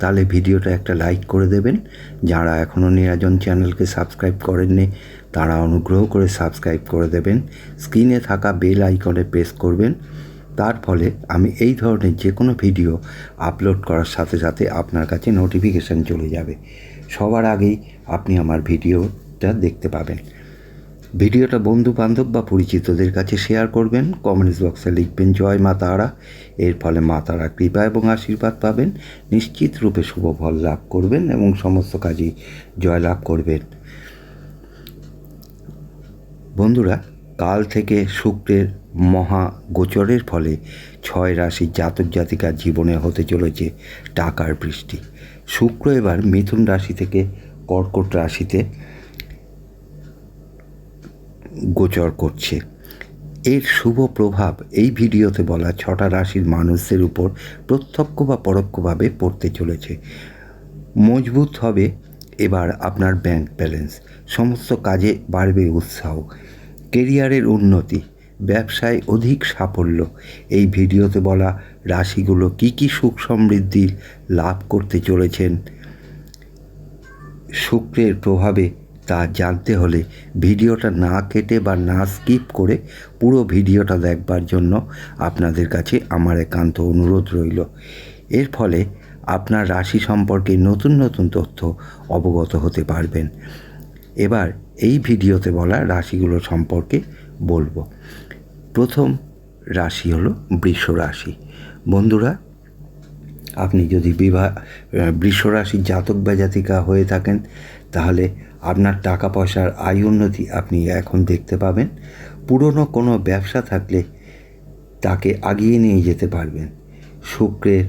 তাহলে ভিডিওটা একটা লাইক করে দেবেন। যারা এখনও নিরাজন চ্যানেলকে সাবস্ক্রাইব করেননি, তারা অনুগ্রহ করে সাবস্ক্রাইব করে দেবেন। স্ক্রিনে থাকা বেল আইকনে প্রেস করবেন। তার ফলে আমি এই ধরনের যে কোনো ভিডিও আপলোড করার সাথে সাথে আপনার কাছে নোটিফিকেশান চলে যাবে। সবার আগেই আপনি আমার ভিডিওটা দেখতে পাবেন। ভিডিওটা বন্ধু বান্ধব বা পরিচিতদের কাছে শেয়ার করবেন। কমেন্টস বক্সে লিখবেন, জয় মা তারা। এর ফলে মা তারা কৃপা এবং আশীর্বাদ পাবেন, নিশ্চিত রূপে শুভ ফল লাভ করবেন এবং সমস্ত কাজই জয় লাভ করবেন। বন্ধুরা, কাল থেকে শুক্রের মহা গোচরের ফলে ছয় রাশির জাতক জাতিকার জীবনে হতে চলেছে টাকার বৃষ্টি। শুক্র এবার মিথুন রাশি থেকে কর্কট রাশিতে গোচর করছে। এর শুভ প্রভাব এই ভিডিওতে বলা ছটা রাশির মানুষদের উপর প্রত্যক্ষ বা পরোক্ষভাবে পড়তে চলেছে। মজবুত হবে এবার আপনার ব্যাংক ব্যালেন্স সমস্ত কাজে বাড়বে উৎসাহ। কেরিয়ারের উন্নতি। ব্যবসায় অধিক সাফল্য। এই ভিডিওতে বলা রাশিগুলো কি কি সুখ সমৃদ্ধি লাভ করতে চলেছেন? শুক্রের প্রভাবে তা জানতে হলে ভিডিওটা না কেটে বা না স্কিপ করে পুরো ভিডিওটা দেখবার জন্য আপনাদের কাছে আমার একান্ত অনুরোধ রইল। এর ফলে আপনার রাশি সম্পর্কে নতুন নতুন তথ্য অবগত হতে পারবেন। এবার এই ভিডিওতে বলা রাশিগুলো সম্পর্কে বলব। প্রথম রাশি হলো বৃষ রাশি। বন্ধুরা, আপনি যদি বিবাহ বৃষ রাশির জাতক বা জাতিকা হয়ে থাকেন তাহলে আপনার টাকা পয়সার আয় উন্নতি আপনি এখন দেখতে পাবেন। পুরনো কোনো ব্যবসা থাকলে তাকে আগিয়ে নিয়ে যেতে পারবেন। শুক্রের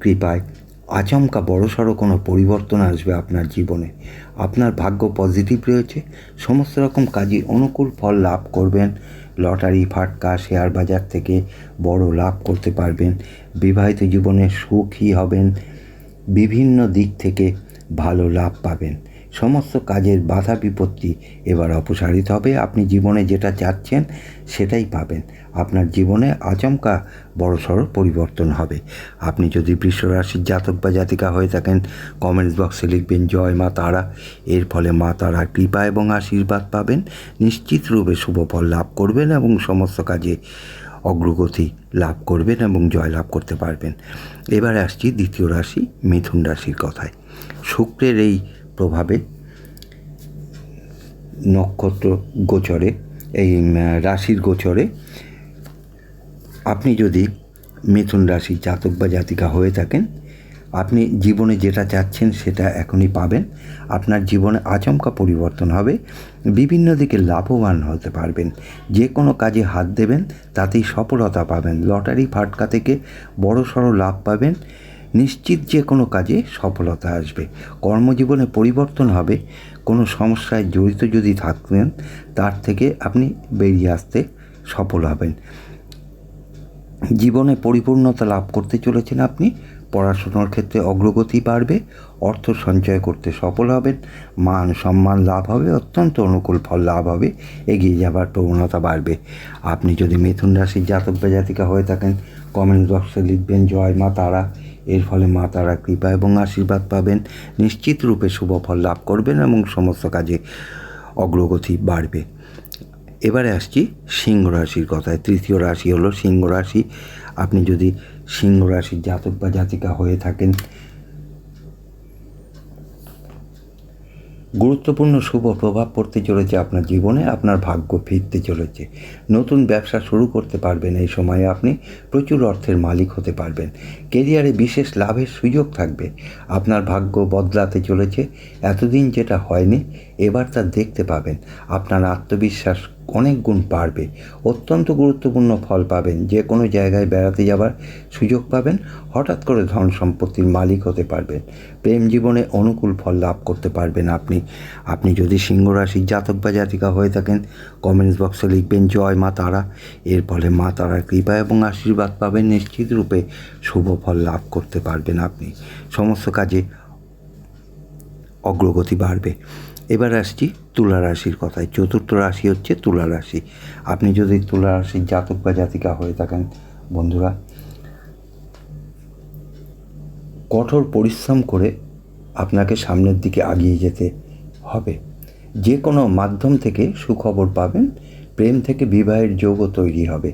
কৃপায় আচমকা বড়সড় কোনো পরিবর্তন আসবে আপনার জীবনে। আপনার ভাগ্য পজিটিভ রয়েছে। সমস্ত রকম কাজে অনুকূল ফল লাভ করবেন। লটারি, ফাটকা, শেয়ার বাজার থেকে বড় লাভ করতে পারবেন। বিবাহিত জীবনে সুখী হবেন। বিভিন্ন দিক থেকে ভালো লাভ পাবেন। সমস্ত কাজের বাধা বিপত্তি এবার অপসারিত হবে। আপনি জীবনে যেটা চাচ্ছেন, সেটাই পাবেন। আপনার জীবনে আচমকা বড়সড় পরিবর্তন হবে। আপনি যদি বৃষরাশির জাতক বা জাতিকা হয়ে থাকেন কমেন্টস বক্সে লিখবেন, জয় মা তারা। এর ফলে মা তারা কৃপা এবং আশীর্বাদ পাবেন। নিশ্চিত রূপে শুভ ফল লাভ করবেন এবং সমস্ত কাজে অগ্রগতি লাভ করবেন এবং জয় লাভ করতে পারবেন। এবার আসছি দ্বিতীয় রাশি, মিথুন রাশির কথায়। শুক্রের এই প্রভাবে নক্ষত্র গোচরে, এই রাশির গোচরে, আপনি যদি মিথুন রাশি জাতক বা জাতিকা হয়ে থাকেন, আপনি জীবনে যেটা চাচ্ছেন সেটা এখনই পাবেন। আপনার জীবনে আচমকা পরিবর্তন হবে। বিভিন্ন দিকে লাভবান হতে পারবেন। যে কোনো কাজে হাত দেবেন, তাতেই সফলতা পাবেন। লটারি ফাটকা থেকে বড় সড়ো লাভ পাবেন। নিশ্চিত যে কোনো কাজে সফলতা আসবে। কর্মজীবনে পরিবর্তন হবে। কোনো সমস্যায় জড়িত যদি থাকতেন, তার থেকে আপনি বেরিয়ে আসতে সফল হবেন। জীবনে পরিপূর্ণতা লাভ করতে চলেছেন আপনি। পড়াশোনার ক্ষেত্রে অগ্রগতি বাড়বে। অর্থ সঞ্চয় করতে সফল হবেন। মান সম্মান লাভ হবে। অত্যন্ত অনুকূল ফল লাভ হবে। এগিয়ে যাবার প্রবণতা বাড়বে। আপনি যদি মিথুন রাশির জাতক জাতিকা হয়ে থাকেন কমেন্ট বক্সে লিখবেন, জয় মা তারা। এর ফলে মা তারা কৃপা এবং আশীর্বাদ পাবেন। নিশ্চিত রূপে শুভ ফল লাভ করবেন এবং সমস্ত কাজে অগ্রগতি বাড়বে। এবারে আসছি সিংহ রাশির কথায়। তৃতীয় রাশি হলো সিংহ রাশি। আপনি যদি সিংহ রাশির জাতক বা জাতিকা হয়ে থাকেন গুরুত্বপূর্ণ শুভ প্রভাব পড়তে চলেছে আপনার জীবনে, আপনার ভাগ্য ফিরতে চলেছে। নতুন ব্যবসা শুরু করতে পারবেন, এই সময়ে আপনি প্রচুর অর্থের মালিক হতে পারবেন। কেরিয়ারে বিশেষ লাভের সুযোগ থাকবে। আপনার ভাগ্য বদলাতে চলেছে। এতদিন যেটা হয়নি, এবার তা দেখতে পাবেন। আপনার আত্মবিশ্বাস অনেক গুণ বাড়বে। অত্যন্ত গুরুত্বপূর্ণ ফল পাবেন। যে কোনো জায়গায় বেড়াতে যাবার সুযোগ পাবেন। হঠাৎ করে ধন সম্পত্তির মালিক হতে পারবেন। প্রেম জীবনে অনুকূল ফল লাভ করতে পারবেন আপনি। আপনি যদি সিংহ রাশির জাতক বা জাতিকা হয়ে থাকেন কমেন্টস বক্সে লিখবেন, জয় মা তারা। এর ফলে মা তারার কৃপা এবং আশীর্বাদ পাবেন। নিশ্চিত রূপে শুভ ফল লাভ করতে পারবেন আপনি। সমস্ত কাজে অগ্রগতি বাড়বে। এবার আসছি তুলা রাশির কথায়। চতুর্থ রাশি হচ্ছে তুলা রাশি। আপনি যদি তুলা রাশির জাতক বা জাতিকা হয়ে থাকেন, বন্ধুরা, কঠোর পরিশ্রম করে আপনাকে সামনের দিকে আগিয়ে যেতে হবে। যে কোনো মাধ্যম থেকে সুখবর পাবেন, প্রেম থেকে বিবাহের যোগও তৈরি হবে।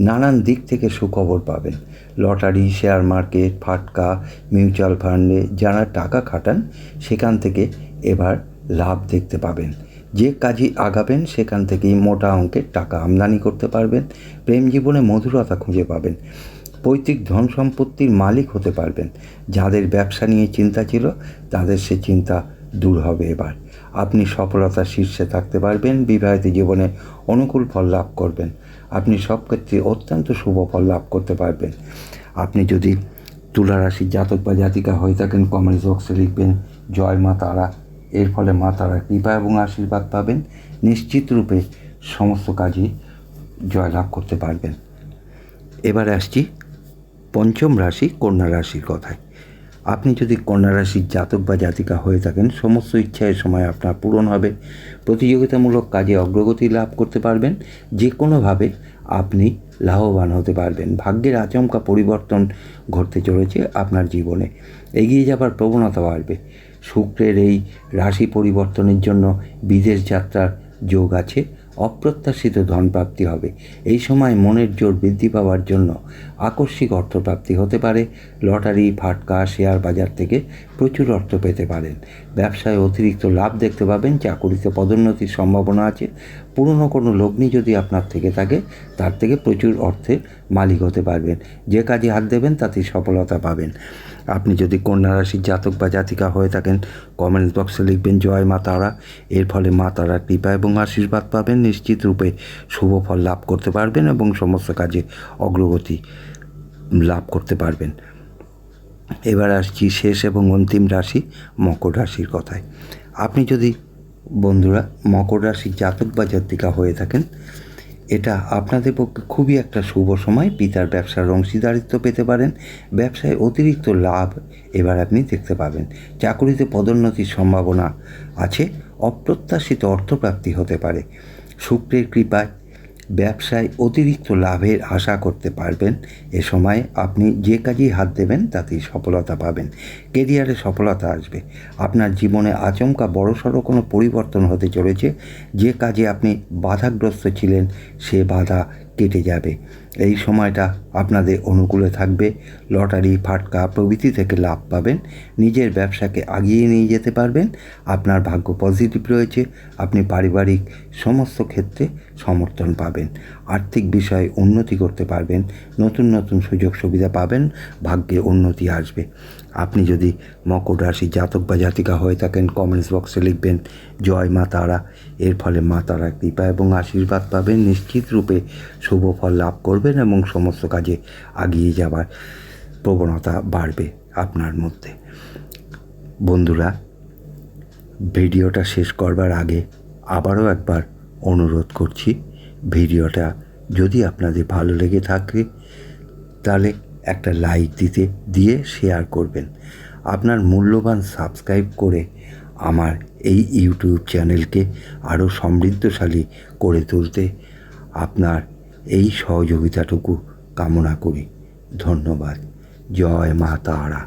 নানান দিক থেকে সুখবর পাবেন। লটারি, শেয়ার মার্কেট, ফাটকা, মিউচুয়াল ফান্ডে যারা টাকা খাটান, সেখান থেকে এবার লাভ দেখতে পাবেন। যে কাজই আগাবেন, সেখান থেকেই মোটা অঙ্কের টাকা আমদানি করতে পারবেন, প্রেম জীবনে মধুরতা খুঁজে পাবেন, পৈতৃক ধন সম্পত্তির মালিক হতে পারবেন। যাদের ব্যবসা নিয়ে চিন্তা ছিল, তাদের সে চিন্তা দূর হবে এবার। আপনি সফলতার শীর্ষে থাকতে পারবেন, বিবাহিত জীবনে অনুকূল ফল লাভ করবেন। আপনি সব ক্ষেত্রে অত্যন্ত শুভ ফল লাভ করতে পারবেন। আপনি যদি তুলারাশির জাতক বা জাতিকা হয়ে থাকেন কমেন্টস বক্সে লিখবেন, জয় মা তারা। এর ফলে মা তারা কৃপা এবং আশীর্বাদ পাবেন। নিশ্চিত রূপে সমস্ত কাজই জয়লাভ করতে পারবেন। এবার আসছি পঞ্চম রাশি কন্যা রাশির কথায়। আপনি যদি কন্যা রাশির জাতক বা জাতিকা হয়ে থাকেন, সমস্ত ইচ্ছায় সময় আপনার পূরণ হবে। প্রতিযোগিতামূলক কাজে অগ্রগতি লাভ করতে পারবেন। যে কোনোভাবে আপনি লাভবান হতে পারবেন। ভাগ্যের আচমকা পরিবর্তন ঘটতে চলেছে আপনার জীবনে। এগিয়ে যাবার প্রবণতা বাড়বে। শুক্রের এই রাশি পরিবর্তনের জন্য বিদেশ যাত্রার যোগ আছে, অপ্রত্যাশিত ধনপ্রাপ্তি হবে। এই সময় মনের জোর বৃদ্ধি পাওয়ার জন্য আকস্মিক অর্থপ্রাপ্তি হতে পারে। লটারি, ফাটকা, শেয়ার বাজার থেকে প্রচুর অর্থ পেতে পারেন। ব্যবসায় অতিরিক্ত লাভ দেখতে পাবেন, চাকুরিতে পদোন্নতির সম্ভাবনা আছে। পুরনো কোনো লগ্নি যদি আপনার থেকে থাকে, তার থেকে প্রচুর অর্থের মালিক হতে পারবেন। যে কাজে হাত দেবেন তাতে সফলতা পাবেন। আপনি যদি কন্যা রাশির জাতক বা জাতিকা হয়ে থাকেন কমেন্টস বক্সে লিখবেন, জয় মা তারা। এর ফলে মা তারার কৃপা এবং আশীর্বাদ পাবেন। নিশ্চিত রূপে শুভ ফল লাভ করতে পারবেন এবং সমস্ত কাজে অগ্রগতি লাভ করতে পারবেন। এবার আসছি শেষ এবং অন্তিম রাশি, মকর রাশির কথায়। আপনি যদি বন্ধুরা মকর রাশির জাতক বা জাতিকা হয়ে থাকেন এটা আপনাদের পক্ষে খুবই একটা শুভ সময়। পিতার ব্যবসার অংশীদারিত্ব পেতে পারেন। ব্যবসায় অতিরিক্ত লাভ এবার আপনি দেখতে পাবেন। চাকুরিতে পদোন্নতির সম্ভাবনা আছে। অপ্রত্যাশিত অর্থপ্রাপ্তি হতে পারে। শুক্রের কৃপায় ব্যবসায় অতিরিক্ত লাভের আশা করতে পারবেন। এ সময় আপনি যে কাজেই হাত দেবেন, তাতেই সফলতা পাবেন। কেরিয়ারে সফলতা আসবে। আপনার জীবনে আচমকা বড়সড় কোনো পরিবর্তন হতে চলেছে। যে কাজে আপনি বাধাগ্রস্ত ছিলেন, সে বাধা কেটে যাবে। এই সময়টা আপনাদের অনুকূলে থাকবে। লটারি, ফাটকা প্রভৃতি থেকে লাভ পাবেন। নিজের ব্যবসাকে আগিয়ে নিয়ে যেতে পারবেন। আপনার ভাগ্য পজিটিভ রয়েছে। আপনি পারিবারিক সমস্ত ক্ষেত্রে সমর্থন পাবেন। আর্থিক বিষয়ে উন্নতি করতে পারবেন। নতুন নতুন সুযোগ সুবিধা পাবেন। ভাগ্যে উন্নতি আসবে। আপনি যদি মকর রাশি জাতক বা জাতিকা হয়ে থাকেন কমেন্টস বক্সে লিখবেন, জয় মা তারা। এর ফলে মা তারা কৃপা এবং আশীর্বাদ পাবেন, নিশ্চিত রূপে শুভ ফল লাভ করবেন এবং সমস্ত কাজে আগিয়ে যাবার প্রবণতা বাড়বে আপনার মধ্যে। বন্ধুরা, ভিডিওটা শেষ করবার আগে আবারও একবার অনুরোধ করছি, ভিডিওটা যদি আপনাদের ভালো লেগে থাকে, তাহলে একটা লাইক দিতে, দিয়ে শেয়ার করবেন। আপনার মূল্যবান সাবস্ক্রাইব করে আমার এই ইউটিউব চ্যানেলকে আরও সমৃদ্ধশালী করে তুলতে আপনার এই সহযোগিতাটুকু কামনা করি। ধন্যবাদ। জয় মা তারা।